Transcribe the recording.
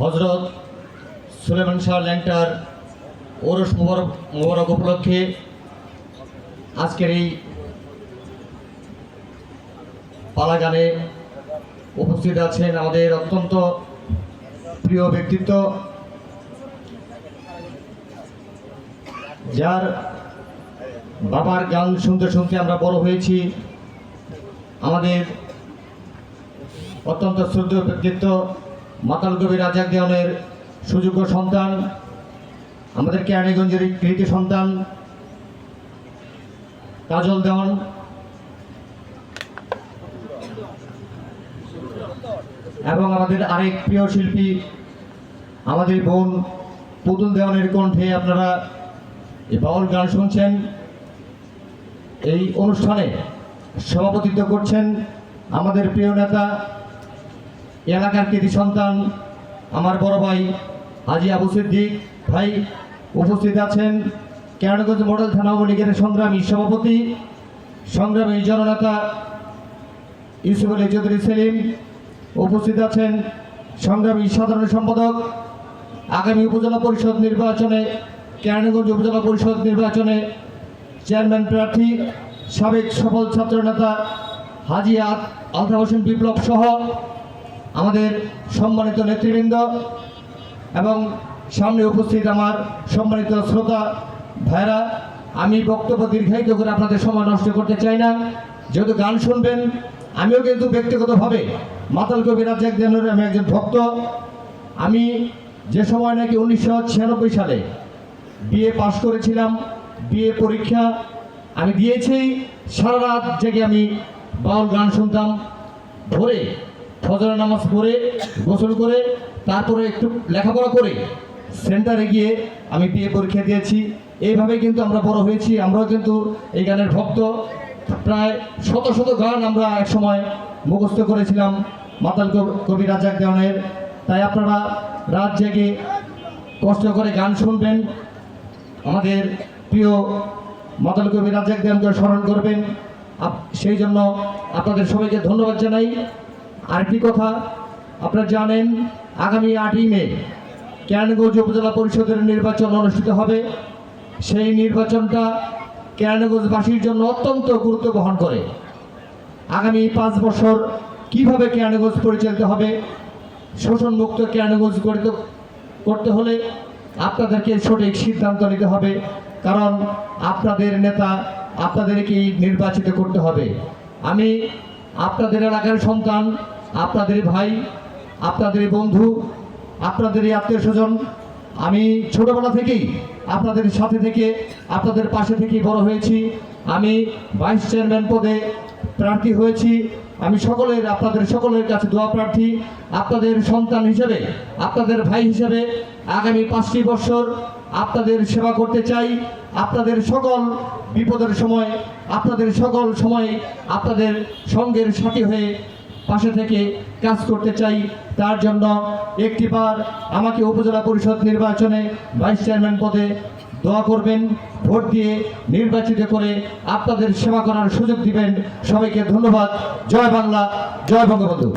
হজরত সুলেমান শাহ ল্যাংটার ওরস মোবারক মোবারক উপলক্ষে আজকের এই পালা গানে উপস্থিত আছেন আমাদের অত্যন্ত প্রিয় ব্যক্তিত্ব, যার বাবার গান শুনতে শুনতে আমরা বড় হয়েছি। আমাদের অত্যন্ত শ্রদ্ধেয় ব্যক্তিত্ব মাতাল কবি রাজাক দেওয়ানের সুযোগ্য সন্তান, আমাদের কেরানীগঞ্জের কৃতি সন্তান, কাজল দেওয়ান। এবং আমাদের আরেক প্রিয় শিল্পী, আমাদের বোন পুতুল দেওয়ানের কণ্ঠে আপনারা এই বাউল গান শুনছেন। এই অনুষ্ঠানে সভাপতিত্ব করছেন আমাদের প্রিয় নেতা এলাকার কৃতি সন্তান আমার বড় ভাই হাজি আবু সিদ্দিক ভাই উপস্থিত আছেন। কেরানীগঞ্জ মডেল থানা লীগের সংগ্রামী সভাপতি, সংগ্রামী জননেতা ইউসুফ আলী চৌধুরী সেলিম উপস্থিত আছেন। সংগ্রামী সাধারণ সম্পাদক, আগামী উপজেলা পরিষদ নির্বাচনে, কেরানীগঞ্জ উপজেলা পরিষদ নির্বাচনে চেয়ারম্যান প্রার্থী, সাবেক সফল ছাত্রনেতা হাজি আত- আলতাফ হোসেন বিপ্লব সহ আমাদের সম্মানিত নেতৃবৃন্দ এবং সামনে উপস্থিত আমার সম্মানিত শ্রোতা ভাইরা আমি বক্তব্য দীর্ঘায়িত করে আপনাদের সময় নষ্ট করতে চাই না। যেহেতু গান শুনবেন, আমিও কিন্তু ব্যক্তিগতভাবে মাতাল কবি রাজ্জাক আমি একজন ভক্ত। আমি যে সময় নাকি উনিশশো ছিয়ানব্বই সালে বিএ পাশ করেছিলাম, বিএ পরীক্ষা আমি দিয়েছি, সারা রাত জেগে আমি বাউল গান শুনতাম। ভোরে ফজর নামাজ পড়ে, গোসল করে, তারপরে একটু লেখাপড়া করে সেন্টারে গিয়ে আমি বিএ পরীক্ষা দিয়েছি। এইভাবে কিন্তু আমরা বড় হয়েছি। আমরাও কিন্তু এই গানের ভক্ত। প্রায় শত শত গান আমরা এক সময় মুখস্থ করেছিলাম মাতাল কবি রাজাক দেওয়ানের। তাই আপনারা রাত জেগে কষ্ট করে গান শুনবেন। আমাদের প্রিয় মাতাল কবি রাজাক দেওয়ানকে স্মরণ করবেন। সেই জন্য আপনাদের সবাইকে ধন্যবাদ জানাই। আরেকটি কথা, আপনারা জানেন, আগামী আটই মে কেরানীগঞ্জ উপজেলা পরিষদের নির্বাচন অনুষ্ঠিত হবে। সেই নির্বাচনটা কেরানীগঞ্জবাসীর জন্য অত্যন্ত গুরুত্ব বহন করে। আগামী পাঁচ বছর কীভাবে কেরানীগঞ্জ পরিচালিত হবে, শোষণমুক্ত কেরানীগঞ্জ গড়িত করতে হলে আপনাদেরকে সঠিক সিদ্ধান্ত নিতে হবে, কারণ আপনাদের নেতা আপনাদেরকেই নির্বাচিত করতে হবে। আমি আপনাদের এলাকার সন্তান আপনাদের ভাই, আপনাদের বন্ধু, আপনাদেরই আত্মীয় স্বজন, আমি ছোটবেলা থেকেই আপনাদের সাথে থেকে, আপনাদের পাশে থেকেই বড় হয়েছি। আমি ভাইস চেয়ারম্যান পদে প্রার্থী হয়েছি। আমি সকলের, আপনাদের সকলের কাছে দোয়া প্রার্থী। আপনাদের সন্তান হিসেবে, আপনাদের ভাই হিসেবে আগামী পাঁচটি বছর আপনাদের সেবা করতে চাই। আপনাদের সকল বিপদের সময়, আপনাদের সকল সময় আপনাদের সঙ্গের সাথী হয়ে পাশে থেকে কাজ করতে চাই। তার জন্য একটিবার আমাকে উপজেলা পরিষদ নির্বাচনে ভাইস চেয়ারম্যান পদে দোয়া করবেন। ভোট দিয়ে নির্বাচিত করে আপনাদের সেবা করার সুযোগ দিবেন। সবাইকে ধন্যবাদ। জয় বাংলা, জয় বঙ্গবন্ধু।